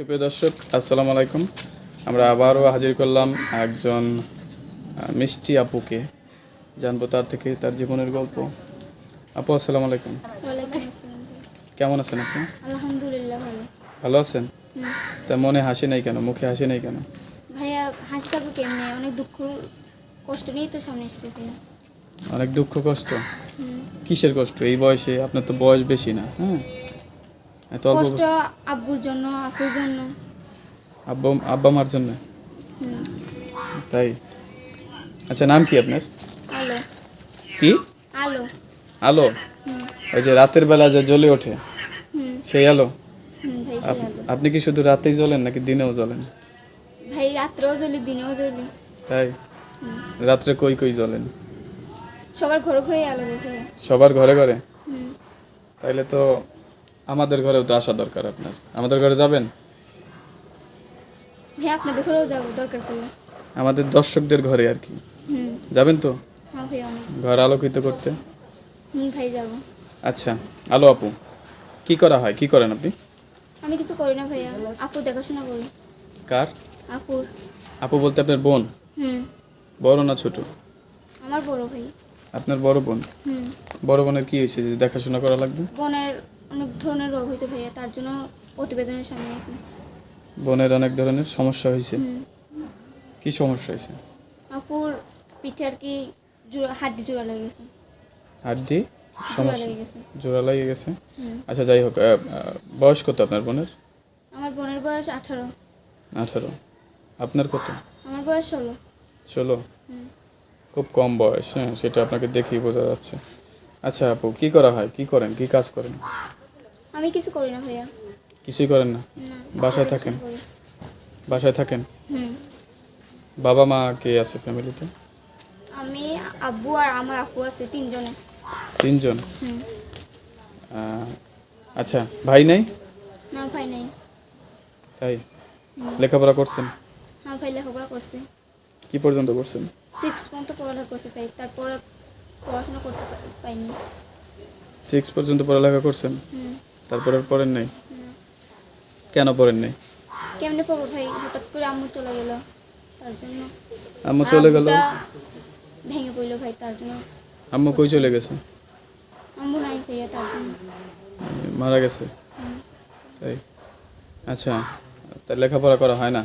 সুপ্রিয় দর্শক আসসালামু আলাইকুম। আমরা আবারও হাজির করলাম একজন মিষ্টি আপুকে। জানব তার থেকে তার জীবনের গল্প। আপু আসসালামু আলাইকুম। কেমন আছেন আপনি? আলহামদুলিল্লাহ ভালো। ভালো আছেন? তা মনে হাসি নাই কেন? মুখে হাসি নাই কেন? ভাইয়া হাসি থাকব কেমনে? অনেক দুঃখ কষ্ট নিয়েই তো সামনে এসেছে ভাইয়া। অনেক দুঃখ কষ্ট। কিসের কষ্ট? এই বয়সে আপনার তো বয়স বেশি না হ্যাঁ? এত অল্প কষ্ট আব্বুর জন্য আপুর জন্য। আব্বা আব্বা মার জন্য? তাই? আচ্ছা নাম কি আপনার? আলো। কি? আলো। আলো। ওই যে রাতের বেলা যে জ্বলে ওঠে? সেই আলো? আপনি কি শুধু রাতেই জ্বলেন নাকি দিনেও জ্বলেন? ভাই রাত্রেও জ্বলি দিনেও জ্বলি। তাই? রাত্রে কই কই জ্বলেন? সবার ঘরে ঘরে আলো দেখে। সবার ঘরে ঘরে? তাইলে তো আমাদের ঘরেও তো আসা দরকার আপনার। আমাদের ঘরে যাবেন? ভাই আপনাদের ঘরেও যাব দরকার পড়লে। আমাদের দর্শকদের ঘরে আর কি। হুম। যাবেন তো? হ্যাঁ ঘর আলোকিত করতে? ভাই যাব। আচ্ছা আলো আপু কি করা হয়? কি করেন আপনি? আমি কিছু করি না ভাইয়া আপুর দেখাশোনা করি। কার? আপুর। আপু বলতে আপনার বোন? হুম। বড় না ছোট? আমার বড় ভাই। আপনার বড় বোন? হুম। বড় বোনের কি হয়েছে? যে দেখাশোনা করা লাগবে? বোনের অনেক ধরনের রোগ হইতে ভাইয়া তার জন্য প্রতিবেদনের সামনে আছে বোনের অনেক ধরনের সমস্যা হয়েছে। কি সমস্যা হয়েছে? আপুর পিঠে আর কি জোড়া হাড্ডি জোড়া লেগে গেছে। হাড্ডি? সমস্যা। লেগে গেছে। জোড়া লাগিয়ে গেছে? আচ্ছা যাই হোক বয়স কত আপনার বোনের? আমার বোনের বয়স আঠারো। আঠারো। আপনার কত? আমার বয়স ষোলো। ষোলো? খুব কম বয়স হ্যাঁ সেটা আপনাকে দেখেই বোঝা যাচ্ছে। আচ্ছা আপু কি করা হয়? কি করেন? কি কাজ করেন? আমি কিছু করি না ভাইয়া। কিছুই করেন না? বাসায় থাকেন? বাসায় থাকেন? হুম। বাবা মা কে আছে ফ্যামিলিতে? আমি আব্বু আর আমার আপু আছে তিনজনে। তিনজন? হুম। আচ্ছা ভাই নাই? না ভাই নাই। তাই? লেখাপড়া করছেন? হ্যাঁ ভাই লেখাপড়া করছে। কি পর্যন্ত করছেন? সিক্স পর্যন্ত পড়ালেখা করছে ভাই। তারপর পড়াশোনা করতে পাই- পাইনি। সিক্স পর্যন্ত পড়ালেখা করছেন? হুম। তারপরে আর পড়েন নাই? কেন পড়েন নাই? কেমনে পড়ব ভাই? হঠাৎ করে আম্মু চলে গেল। তার জন্য আম্মু চলে গেল? ভেঙে পড়ল ভাই তার জন্য। আম্মু কই চলে গেছে? আম্মু নাই ভাইয়া তার জন্য। মারা গেছে? তাই আচ্ছা তাই লেখাপড়া করা হয় না?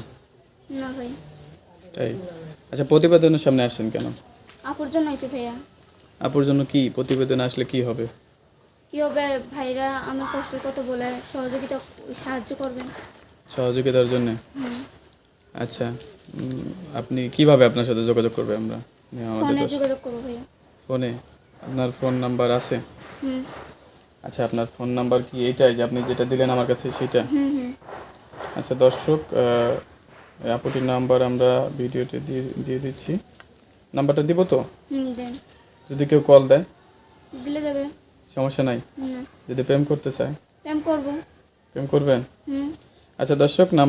না ভাই। তাই আচ্ছা প্রতিবেদনের সামনে আসছেন কেন? আপুর জন্য হয়েছে ভাইয়া। আপুর জন্য কি? প্রতিবেদন আসলে কি হবে? ভাইরা আমার কষ্টের কথা বলে সহযোগিতা সাহায্য করবেন। সহযোগিতার জন্য? আচ্ছা আপনি কীভাবে আপনার সাথে যোগাযোগ করবে আমরা? ফোনে যোগাযোগ করব ভাইয়া। ফোনে? আপনার ফোন নাম্বার আছে? আচ্ছা আপনার ফোন নাম্বার কি এইটাই যে আপনি যেটা দিলেন আমার কাছে সেটা আচ্ছা দর্শক আপুটির নাম্বার আমরা ভিডিওতে দিয়ে দিয়ে দিচ্ছি। নাম্বারটা দিব তো? যদি কেউ কল দেয়? দিলে দেবে। সমস্যা নাই? যদি প্রেম করতে চায়? প্রেম করব। প্রেম করবেন? হুম। আচ্ছা দর্শক নাম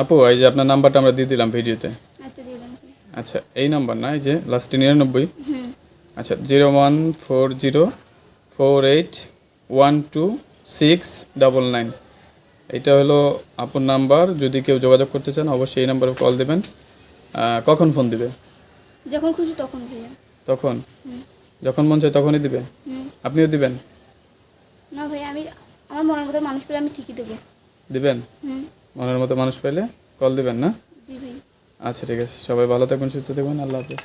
আপু এই যে আপনার নাম্বারটা আমরা দিয়ে দিলাম ভিডিওতে। আচ্ছা আচ্ছা এই নাম্বার না এই যে লাস্টে নিরানব্বই। হুম। আচ্ছা zero one four zero four eight one two six double nine. এটা হলো আপুর নাম্বার। যদি কেউ যোগাযোগ করতে চান অবশ্যই এই নাম্বারে কল দেবেন। কখন ফোন দিবে? যখন খুশি তখন তখন? যখন মন চায় তখনই দিবে? হুম। আপনিও দিবেন? না ভাই আমি আমার মনের মতো মানুষ পেলে আমি ঠিকই দেবো। দিবেন? হুম। মনের মতো মানুষ পেলে কল দিবেন না? জি ভাই। আচ্ছা ঠিক আছে। সবাই ভালো থাকবেন সুস্থ থাকবেন আল্লাহ হাফেজ।